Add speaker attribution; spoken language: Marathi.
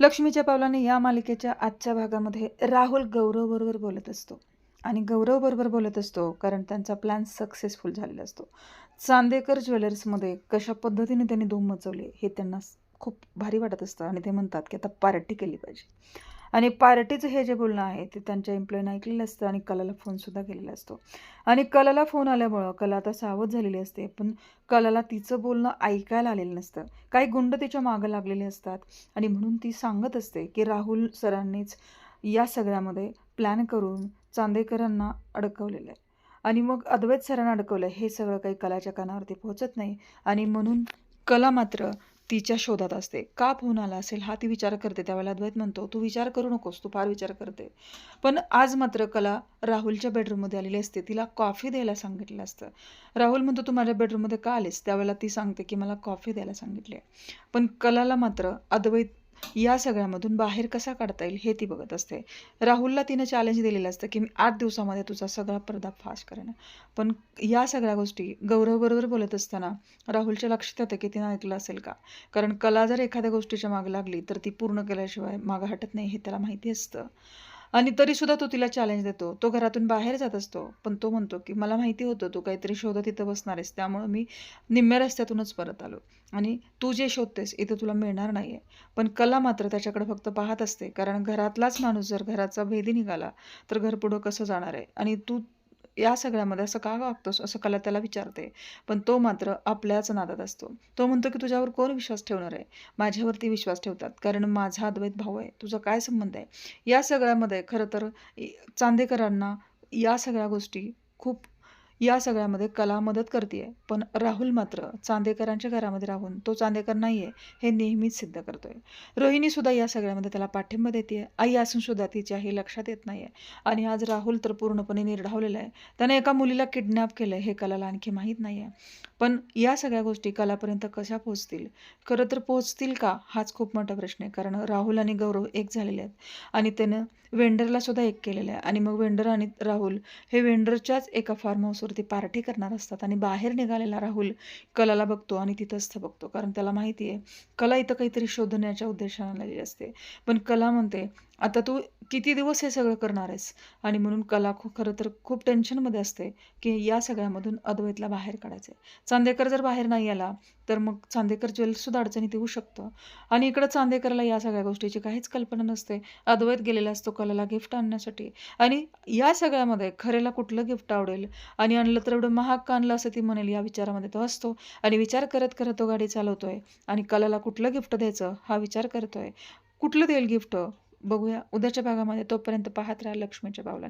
Speaker 1: लक्ष्मीच्या पावलाने या मालिकेच्या आजच्या भागामध्ये राहुल गौरवबरोबर बोलत असतो. आणि गौरवबरोबर बोलत असतो कारण त्यांचा प्लॅन सक्सेसफुल झालेला असतो. चांदेकर ज्वेलर्समध्ये कशा पद्धतीने त्यांनी धूम मचवले हे त्यांना खूप भारी वाटत असतं आणि ते म्हणतात की आता पार्टी केली पाहिजे. आणि पार्टीचं हे जे बोलणं आहे ते त्यांच्या एम्प्लॉईनं ऐकलेलं असतं आणि कलाला फोनसुद्धा केलेला असतो. आणि कलाला फोन आल्यामुळं कला आता सावध झालेली असते पण कलाला तिचं बोलणं ऐकायला आलेलं नसतं. काही गुंड तिच्या मागं लागलेले असतात आणि म्हणून ती सांगत असते की राहुल सरांनीच या सगळ्यामध्ये प्लॅन करून चांदेकरांना अडकवलेलं आहे. आणि मग अद्वैत सरांना अडकवलं हे सगळं काही कलाच्या कानावरती पोहोचत नाही. आणि म्हणून कला मात्र तिच्या शोधात असते. का फोन आला असेल? हा ती विचार करते. त्यावेळेला अद्वैत म्हणतो तू विचार करू नकोस तू फार विचार करते. पण आज मात्र कला राहुलच्या बेडरूममध्ये आलेली असते. तिला कॉफी द्यायला सांगितलं असतं. राहुल म्हणतो तू माझ्या बेडरूममध्ये का आलीस? त्यावेळेला ती सांगते की मला कॉफी द्यायला सांगितली आहे. पण कलाला मात्र अद्वैत या सगळ्यामधून बाहेर कसा काढता येईल हे ती बघत असते. राहुलला तिनं चॅलेंज दिलेलं असतं की मी आठ दिवसामध्ये तुझा सगळा पर्दाफाश करेन. पण या सगळ्या गोष्टी गौरवबरोबर बोलत असताना राहुलच्या लक्षात येतं की तिनं ऐकलं असेल का? कारण कला जर एखाद्या गोष्टीच्या मागे लागली तर ती पूर्ण केल्याशिवाय मागं हटत नाही हे त्याला माहिती असतं. आणि तरीसुद्धा तो तिला चॅलेंज देतो. तो घरातून बाहेर जात असतो. पण तो म्हणतो की मला माहिती होतं तू काहीतरी शोधत तिथं बसणार आहेस. त्यामुळं मी निम्म्या रस्त्यातूनच परत आलो. आणि तू जे शोधतेस इथं तुला मिळणार नाही आहे पण कला मात्र त्याच्याकडे फक्त पाहत असते. कारण घरातलाच माणूस जर घराचा भेदी निघाला तर घर पुढं कसं जाणार आहे? आणि तू या सगळ्यामध्ये असं का वागतोस असं कला त्याला विचारते. पण तो मात्र आपल्याच नादात असतो. तो म्हणतो की तुझ्यावर कोण विश्वास ठेवणार आहे? माझ्यावरती विश्वास ठेवतात. कारण माझा अद्वैत भाऊ आहे. तुझा काय संबंध आहे? या सगळ्यामध्ये खरं तर चांदेकरांना या सगळ्या गोष्टी खूप या सगळ्यामध्ये कला मदत करते पण राहुल मात्र चांदेकरांच्या घरामध्ये राहून तो चांदेकर नाही आहे हे नेहमीच सिद्ध करतोय. रोहिणीसुद्धा या सगळ्यामध्ये त्याला पाठिंबा देते आई असून सुद्धा तिच्या हे लक्षात येत नाही आहे आणि आज राहुल तर पूर्णपणे निर्ढावलेला आहे. त्याने एका मुलीला किडनॅप केलं हे कलाला आणखी माहीत नाही आहे पण या सगळ्या गोष्टी कलापर्यंत कशा पोहोचतील? खरं तर पोहोचतील का? हाच खूप मोठा प्रश्न आहे. कारण राहुल आणि गौरव एक झालेले आहेत. आणि त्यानं वेंडरला सुद्धा एक केलेलं आहे. आणि मग वेंडर आणि राहुल हे वेंडरच्याच एका फार्म हाऊसवरती पार्टी करणार असतात. आणि बाहेर निघालेला राहुल कलाला बघतो आणि तिथंच बघतो. कारण त्याला माहिती आहे कला इथं काहीतरी शोधण्याच्या उद्देशाने आलेली असते. पण कला म्हणते आता तू किती दिवस हे सगळं करणार आहेस? आणि म्हणून कला खूप खरं तर खूप टेन्शनमध्ये असते की या सगळ्यामधून अद्वैतला बाहेर काढायचं आहे चांदेकर जर बाहेर नाही आला तर मग चांदेकर ज्वेल्ससुद्धा अडचणीत येऊ शकतं. आणि इकडं चांदेकरला या सगळ्या गोष्टीची काहीच कल्पना नसते. अद्वैत गेलेला असतो कलाला गिफ्ट आणण्यासाठी. आणि या सगळ्यामध्ये खरेला कुठलं गिफ्ट आवडेल? आणि आणलं तर एवढं महाग का आणलं असं ती म्हणेल? या विचारामध्ये तो असतो. आणि विचार करत करत तो गाडी चालवतोय. आणि कलाला कुठलं गिफ्ट द्यायचं? हा विचार करतोय. कुठलं देईल गिफ्ट बघूया. उद्याच्या भागामध्ये तोपर्यंत पाहत राहा लक्ष्मीच्या पावलाने